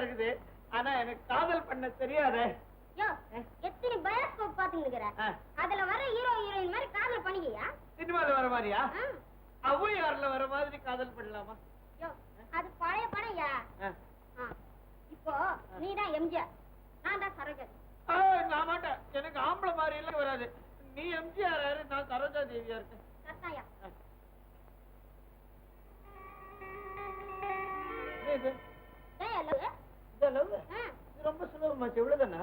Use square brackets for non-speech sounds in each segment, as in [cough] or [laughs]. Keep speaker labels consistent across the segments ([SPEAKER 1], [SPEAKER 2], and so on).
[SPEAKER 1] இருக்குது. ஆனா எனக்கு காதல் பண்ண தெரியாதே.
[SPEAKER 2] எத்தனை பயோஸ்கோப் பாத்துக்கிற. அதுல வர ஹீரோ ஹீரோயின் மாதிரி காதல் பண்ணிக்கியா?
[SPEAKER 1] சினிமால வர மாதிரியா?
[SPEAKER 2] ஆ.
[SPEAKER 1] ஔவையார்ல வர மாதிரி காதல் பண்ணலாமா?
[SPEAKER 2] அது பழைய படையா. இப்போ நீ தான் எம்ஜிஆர் நான் தான் சரோஜாதி.
[SPEAKER 1] நான் மாட்டேன். எனக்கு ஆம்பளை மாதிரி எல்லாம் வராது. நீ எம்ஜிஆர் யாரு? நான் சரோஜா தேவியா இருக்கேன்.
[SPEAKER 2] கரெக்டாயா
[SPEAKER 1] ஆ. லவ் இது ரொம்ப சுலபமாச்சு. இவ்வளவுதானே?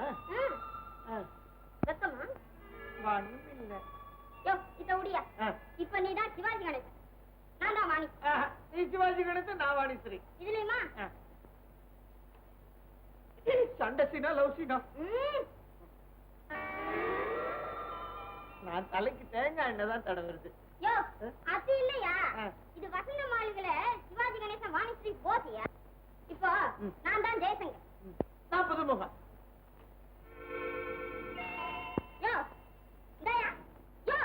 [SPEAKER 1] ஆ.
[SPEAKER 2] வெக்கமா
[SPEAKER 1] ஒண்ணும் இல்ல
[SPEAKER 2] யோ இத உடியா.
[SPEAKER 1] ஆ.
[SPEAKER 2] இப்ப நீ தான் சிவாஜி கணேசன். நான் தான் வாணி.
[SPEAKER 1] ஆ, நீ சிவாஜி கணேசன் நான் வாணிஸ்ரீ
[SPEAKER 2] இதுலயுமா?
[SPEAKER 1] ஆ. சண்டை சீனா லவ் சீனா. நான் தலைக்கு தேங்காய் எண்ணெய் தான் தடவுறது
[SPEAKER 2] யோ அது இல்லையா. இது வசந்த மாளிகையில சிவாஜி கணேசன் வாணிஸ்ரீ போசியா இப்போ. நான் தான் ஜெயசங்கர்.
[SPEAKER 1] நான் புதுமுகம்.
[SPEAKER 2] யோ இந்தாயா யோ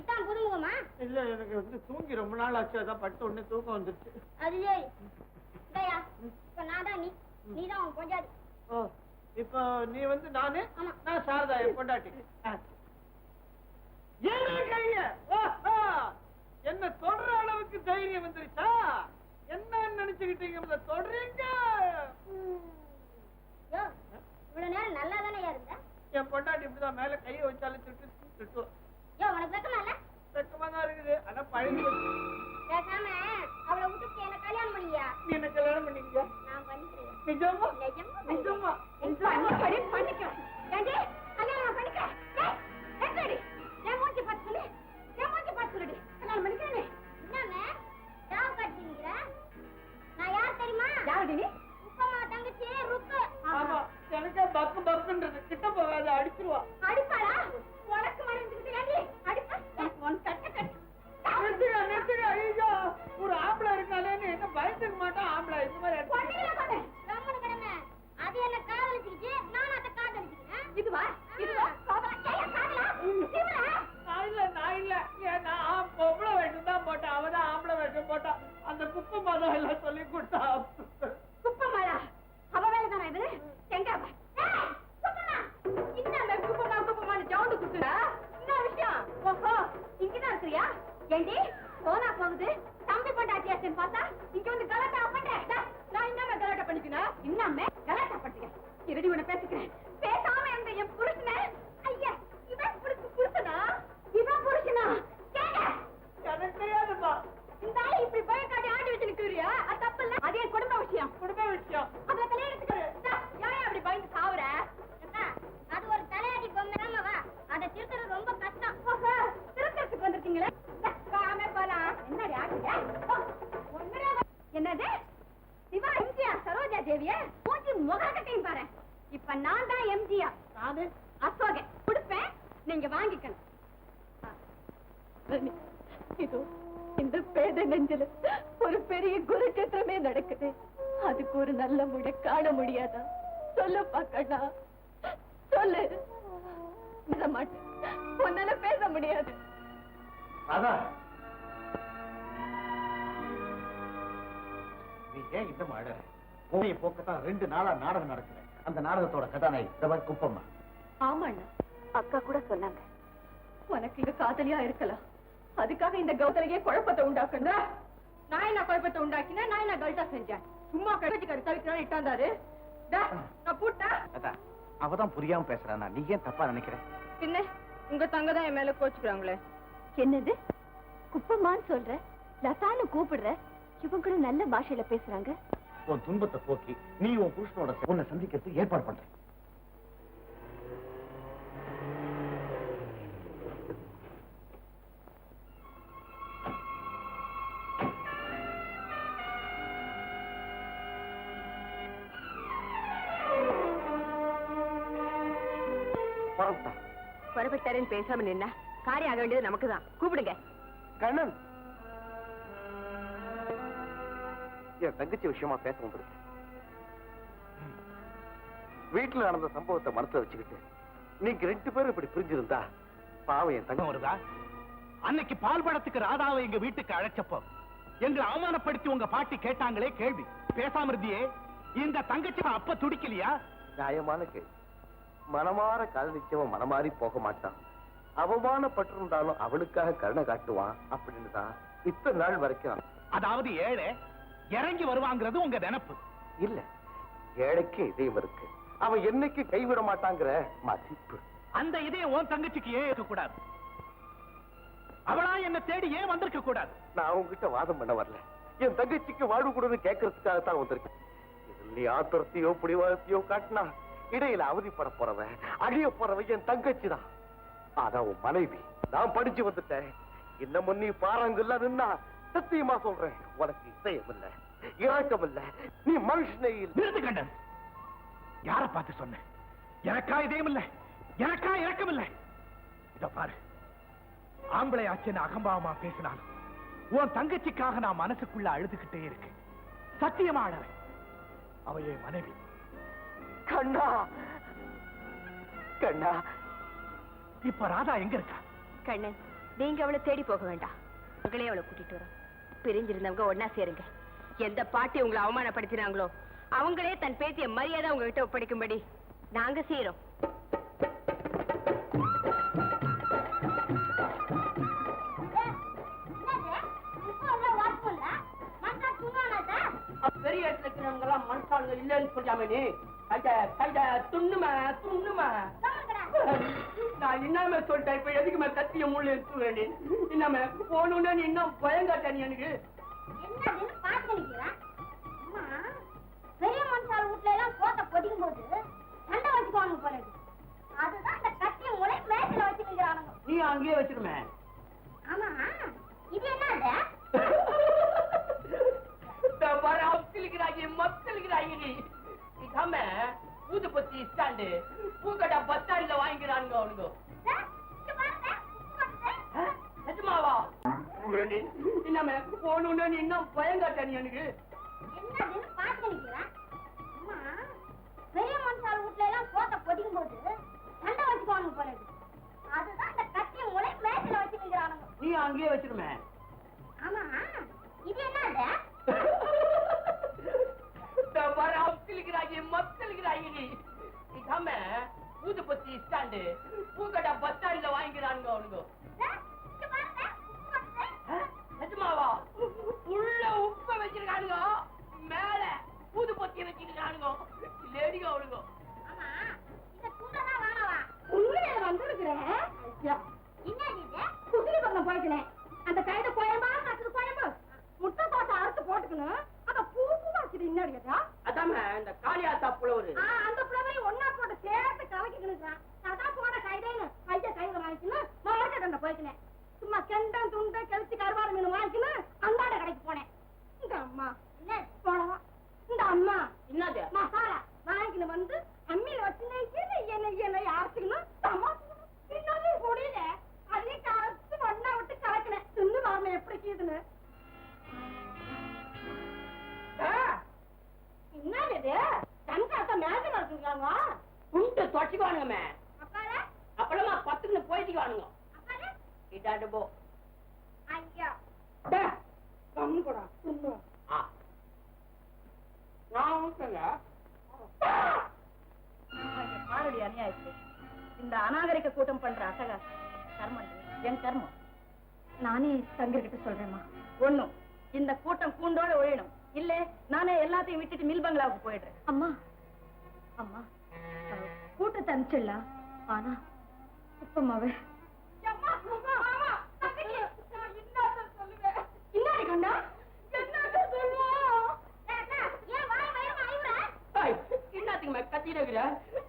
[SPEAKER 2] இதான் புதுமுகமா?
[SPEAKER 1] இல்ல எனக்கு வந்து தூங்கி ரொம்ப நாள் ஆச்சு. அதான் பட்டு உடனே தூக்கம் வந்துருச்சு.
[SPEAKER 2] இந்தாயா இப்ப நான் தான் நீ. நீ தான் உன் பொஞ்சாதி
[SPEAKER 1] ஓ இப்போ நீ வந்து நானு. நான் சாரதா என் பொண்டாட்டி. என்ன தொடர அளவுக்கு தைரியம் வந்துருச்சா? என்ன நினைச்சுக்கிட்டீங்க
[SPEAKER 2] யோ இவ்வளவு நேரம் நல்லா தானே இருந்த?
[SPEAKER 1] என் பொண்டாட்டி இப்படிதான் மேல கையை வச்சாலும் திட்டு திட்டுவோம்
[SPEAKER 2] உனக்கு வெக்கமா இல்ல?
[SPEAKER 1] வெக்கமா தான் இருக்குது ஆனா பழகி
[SPEAKER 2] பேசாம அவளை விட்டுட்டு என்ன கல்யாணம் பண்ணியா
[SPEAKER 1] நீ என்ன கல்யாணம் பண்ணீங்க
[SPEAKER 2] நான் பண்ணிக்கிறேன்.
[SPEAKER 1] நிஜமா?
[SPEAKER 2] நிஜமா
[SPEAKER 1] நிஜமா?
[SPEAKER 2] பண்ணி பண்ணிக்கிறேன்.
[SPEAKER 1] இந்த
[SPEAKER 2] ஆளு இப்படி போய் காட்டி ஆட்டி வச்சு நிக்கிறியா? அது தப்பு இல்ல அது என் குடும்ப விஷயம்.
[SPEAKER 1] குடும்ப விஷயம்.
[SPEAKER 2] அதுல கல்யாணத்துக்கு ஏன் அப்படி பயந்து சாவுற? அது ஒரு தலையாடி பொம்மை. ஆமாவா அதை திருத்தறது ரொம்ப கஷ்டம். ஓஹோ, திருத்தறதுக்கு வந்திருக்கீங்களே. வாமே போலாம். என்னடி ஆகுது என்னது? சிவா எம்ஜிஆர் சரோஜா தேவிய? மூஞ்சி முகக்கட்டையும் பாரு. இப்ப நான் தான் எம்ஜிஆர். அது அசோகன். கொடுப்பேன். நீங்க வாங்கிக்கணும்.
[SPEAKER 3] இதோ இந்த பேத நெஞ்சில ஒரு பெரிய குருச்சேத்திரமே நடக்குது. அதுக்கு ஒரு நல்ல முடி காண முடியாதா? சொல்லப்பா கண்ணா. சொல்லு. பேச மாட்டேன். உன்னால பேச முடியாது.
[SPEAKER 4] ராதா. நீ ஏன் இன்னும் அழற உன்னைய போக்கத்தான் ரெண்டு நாளா நாடகம் நடக்குது. அந்த நாடகத்தோட கதாநாயகி இதவர் குப்பம்மா.
[SPEAKER 3] ஆமாண்ணா. அக்கா கூட சொன்னாங்க. உனக்கு இங்க காதலியா இருக்கலாம். அதுக்காக இந்த கௌதலையே குழப்பத்தை உண்டாக்கணும்
[SPEAKER 2] நான் என்ன குழப்பத்தை உண்டாக்கினா நான் என்ன கல்ட்டா செஞ்சேன்? சும்மா கழிச்சு கறி தவிக்கிறான் இட்டாந்தாரு. டா, நான் பூட்டா?
[SPEAKER 4] அவதான் புரியாம பேசுறானா? நீ ஏன் தப்பா நினைக்கிற?
[SPEAKER 2] பின்ன உங்க தங்க தான் என் மேல கோச்சுக்கிறாங்களே.
[SPEAKER 3] என்னது? குப்பம்மான்னு சொல்ற? லதான்னு கூப்பிடுற? இவங்க கூட நல்ல பாஷையில பேசுறாங்க.
[SPEAKER 4] உன் துன்பத்தை போக்கி நீ உன் புருஷனோட உன்னை சந்திக்கிறதுக்கு ஏற்பாடு பண்ற புறப்பட்டா
[SPEAKER 3] புறப்பட்டாருன்னு பேசாம நின்னா காரியாக ஆக வேண்டியது நமக்கு கூப்பிடுங்க.
[SPEAKER 4] கண்ணன். என் தங்கச்சி விஷயமா பேச வந்திருக்கேன் வீட்டுல நடந்த சம்பவத்தை மனசுல வச்சுக்கிட்டு நீங்க ரெண்டு பேரும் இப்படி பிரிஞ்சிருந்தா பாவம் என் தங்க
[SPEAKER 5] வருதா? அன்னைக்கு பால் படத்துக்கு ராதாவை எங்க வீட்டுக்கு அழைச்சப்போ எங்களை அவமானப்படுத்தி உங்க பாட்டி கேட்டாங்களே கேள்வி. பேசாம இருந்தியே இந்த தங்கச்சி அப்ப துடிக்கலையா?
[SPEAKER 6] நியாயமான கேள்வி. மனமாற காதலிச்சவன் மனமாறி போக மாட்டான். அவமானப்பட்டிருந்தாலும் அவளுக்காக கருணை காட்டுவான் அப்படின்னு தான் இத்தனை நாள் வரைக்கும்
[SPEAKER 5] அதாவது ஏழை இறங்கி வருவாங்கிறது உங்க நினைப்பு.
[SPEAKER 6] இல்ல ஏழைக்கு இதயம் இருக்கு. அவன் என்னைக்கு கைவிட மாட்டாங்கிற மதிப்பு.
[SPEAKER 5] அந்த இதயம் உன் தங்கச்சிக்கு ஏன் இருக்க கூடாது அவளா என்ன தேடி ஏன் வந்திருக்க கூடாது?
[SPEAKER 6] நான் உங்ககிட்ட வாதம் பண்ண வரல. என் தங்கச்சிக்கு வாழ்வு கூடன்னு கேட்கறதுக்காக தான் வந்திருக்கேன். இதில் நீ ஆத்திரத்தையோ பிடிவாதத்தையோ காட்டினா இடையில அவதிப்பட போறவன் அழிய போறவன் என் தங்கச்சி தான். அதான் உன் மனைவி. நான் படிச்சு வந்துட்டேன். இன்னமும் நீ பாறாங்கல்ல நின்னா சத்தியமா சொல்றேன். உனக்கு இசையம் இல்ல இறக்கம் இல்ல நீ மனுஷனே இல்ல.
[SPEAKER 5] நிறுத்து கண்டன் யார பார்த்து சொன்ன எனக்கா இதயம் இல்ல எனக்கா இறக்கம் இல்ல இத பாரு. ஆம்பளை ஆச்சுன்னு அகம்பாவமா பேசினாலும் உன் தங்கச்சிக்காக நான் மனசுக்குள்ள அழுதுகிட்டே இருக்கு சத்தியமா அழறேன் அவ என் மனைவி.
[SPEAKER 6] கண்ணா. கண்ணா
[SPEAKER 5] இப்ப ராதா எங்க இருக்கா?
[SPEAKER 2] கண்ணன் நீங்க அவளை தேடி போக வேண்டாம். உங்களே அவளை கூட்டிட்டு வரோம். பிரிஞ்சிருந்தவங்க ஒன்னா சேருங்க. எந்த பாட்டி உங்களை அவமானப்படுத்தினாங்களோ அவங்களே தன் பேத்திய மரியாதை உங்ககிட்ட ஒப்படைக்கும்படி நாங்க செய்யறோம்
[SPEAKER 7] பெரிய இடத்துல இருக்கிறவங்க எல்லாம் மனுஷாளுங்க இல்லைன்னு சொல்லாம கைத கைத துண்ணுமா துண்ணுமா? நான் இன்னாம சொல்லிட்டேன் இப்ப எதுக்குமே கத்திய முள்ளு எடுத்து நீ இன்னாம போகணும்னு நீ இன்னும் பயங்காட்ட நீ எனக்கு?
[SPEAKER 8] பெரிய மனுஷால் வீட்ல எல்லாம் சோத்தை பொதிக்கும் போது சண்டை வச்சுக்குவாங்க போல. அதுதான் இந்த கத்திய முளை.
[SPEAKER 7] நீ அங்கேயே வச்சிருமே.
[SPEAKER 8] ஆமா, இது என்னது? [laughs]
[SPEAKER 7] வர அப்திலிக்கிறாங்க மப்திலிக்கிறாங்க நீ. இதாம ஊதுபத்தி ஸ்டாண்டு பூக்கடா பஸ் ஸ்டாண்ட்ல வாங்கிக்கிறானுங்க அவனுங்க. நிஜமாவா? இன்னாம போகணும்னு நீ இன்னும் பயங்காட்ட நீ எனக்கு?
[SPEAKER 8] பெரிய மனுஷால் வீட்ல எல்லாம் சோத்தை பொதிக்கும் போது சண்டை வச்சுக்குவாங்க போல இந்த
[SPEAKER 3] அநாகரிக கூட்டம் பண்ற அட்டகாசம் கர்மம். என் கர்மம். நானே தங்கர்கிட்ட சொல்றேம்மா. ஒண்ணும் இந்த கூட்டம் கூண்டோட ஒழியணும். இல்ல நானே எல்லாத்தையும் விட்டுட்டு மில் பங்களாவுக்கு போயிடுறேன். அம்மா. அம்மா கூட்டத்தை அனுப்பிச்சிடலாம் ஆனா இப்பமாவே
[SPEAKER 2] அம்மா, கண்டா? என்னாத்த சொல்லுவோம்?
[SPEAKER 8] ஏய், அக்கா, ஏன் வாய் வயிறுமா அழுவுற?
[SPEAKER 7] ஏய், என்னத்துக்குமே கத்திட்டு இருக்கிற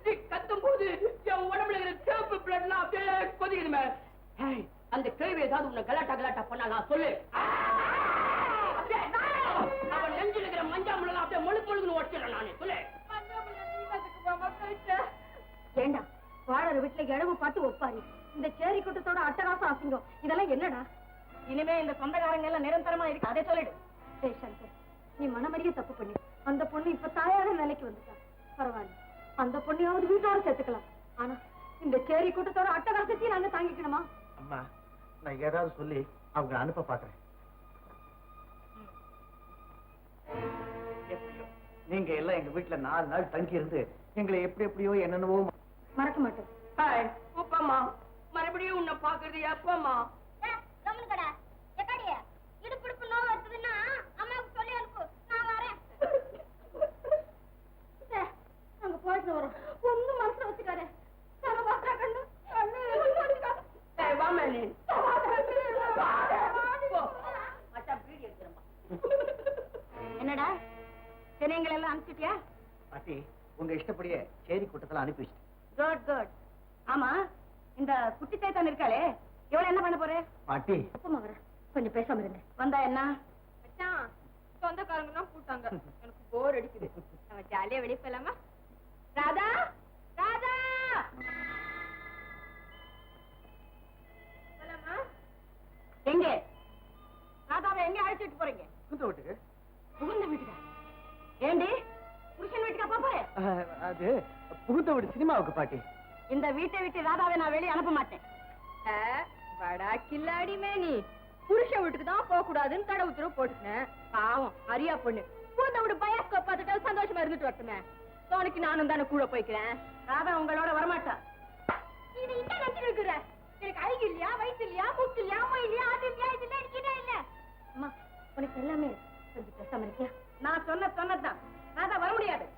[SPEAKER 7] நீ கத்தும் போது என் உடம்புல இருக்கிற சிவப்பு பிளட்லாம் அப்படியே கொதிக்குதுமே ஏய், அந்த கேள்வி ஏதாவது உன்னை நான் சொல்லு. அவன் நெஞ்சில் இருக்கிற மஞ்சா முழு அப்படியே முழு முழுக்குன்னு உடச்சிடறேன் நானு. சொல்லு.
[SPEAKER 3] ஏண்டா வாழற வீட்டுல இழவு பார்த்து ஒப்பாரு. இந்த சேரி கூட்டத்தோட அட்டகாசம் அசிங்கம். இதெல்லாம் என்னடா? இனிமே இந்த சொந்தக்காரங்க எல்லாம் நிரந்தரமா இருக்கு. அதை சொல்லிடு. ஜெய்சங்கர் நீ மனமறிய தப்பு பண்ணி. அந்த பொண்ணு இப்ப தாயான நிலைக்கு வந்துட்டா. பரவாயில்ல. அந்த பொண்ணையாவது வீட்டோட சேர்த்துக்கலாம். ஆனா இந்த சேரி கூட்டத்தோட அட்டகாசத்தையும் நாங்க தாங்கிக்கணுமா?
[SPEAKER 6] அம்மா நான் ஏதாவது சொல்லி அவங்க அனுப்ப பாக்குறேன்.
[SPEAKER 4] நீங்க எல்லாம் எங்க வீட்டுல நாலு நாள் தங்கி இருந்து எங்களை எப்படி எப்படியோ என்னென்னவோ
[SPEAKER 9] மறக்க
[SPEAKER 7] அப்பம்மா மறுபடியும் உன்னை பாக்குறது எப்பம்மா
[SPEAKER 4] பாட்டி உங்க இஷ்டப்படியே சேரி கூட்டத்துல அனுப்பி வச்சிட்டேன்.
[SPEAKER 9] குட் குட் ஆமா இந்த குட்டி தேத்தான் இருக்காளே இவள என்ன பண்ண போறே?
[SPEAKER 4] பாட்டி.
[SPEAKER 9] கொஞ்சம் பேசாம இருங்க. வந்தா என்ன?
[SPEAKER 3] மச்சான் சொந்தக்காரங்க தான் கூட்டாங்க எனக்கு போர் அடிக்குது. நம்ம ஜாலியா வெளியே போலாமா ராதா ராதா! போலாமா?
[SPEAKER 9] எங்க? ராதாவை எங்க அழைச்சிட்டு போறீங்க?
[SPEAKER 4] குந்த வீட்டுக்கு
[SPEAKER 9] புகுந்த வீட்டுக்கா? ஏண்டி? புருஷன் வீட்டுக்கா போப் போறேன்
[SPEAKER 4] அஹ், அது புகுந்த வீடு சினிமாவுக்கு பாட்டி.
[SPEAKER 9] இந்த வீட்டை விட்டு ராதாவை நான் வெளியே அனுப்ப மாட்டேன்.
[SPEAKER 3] வடா கில்லாடி மேனி. புருஷன் வீட்டுக்கு தான் போக கூடாதுன்னு கடை உத்தரவு போட்டுட்டேன். பாவம் அரியா பொண்ணு. பூந்த விடு பயாஸ்கோப் பார்த்துட்டு சந்தோஷமா இருந்துட்டு வரட்டுமே. தோணுக்கு நானும் தானே கூட போய்க்கிறேன்.
[SPEAKER 9] ராதா உங்களோட வரமாட்டா.
[SPEAKER 3] இது என்ன நினைச்சு இருக்கிற? எனக்கு அழகு இல்லையா வயசு இல்லையா மூக்கு இல்லையா அம்மா இல்லையா அது இல்லையா இது இல்லையா இல்ல
[SPEAKER 9] அம்மா உனக்கு எல்லாமே. கொஞ்சம் பேசாம இருக்கியா? நான் சொன்ன சொன்னதுதான். நான் வர முடியாது.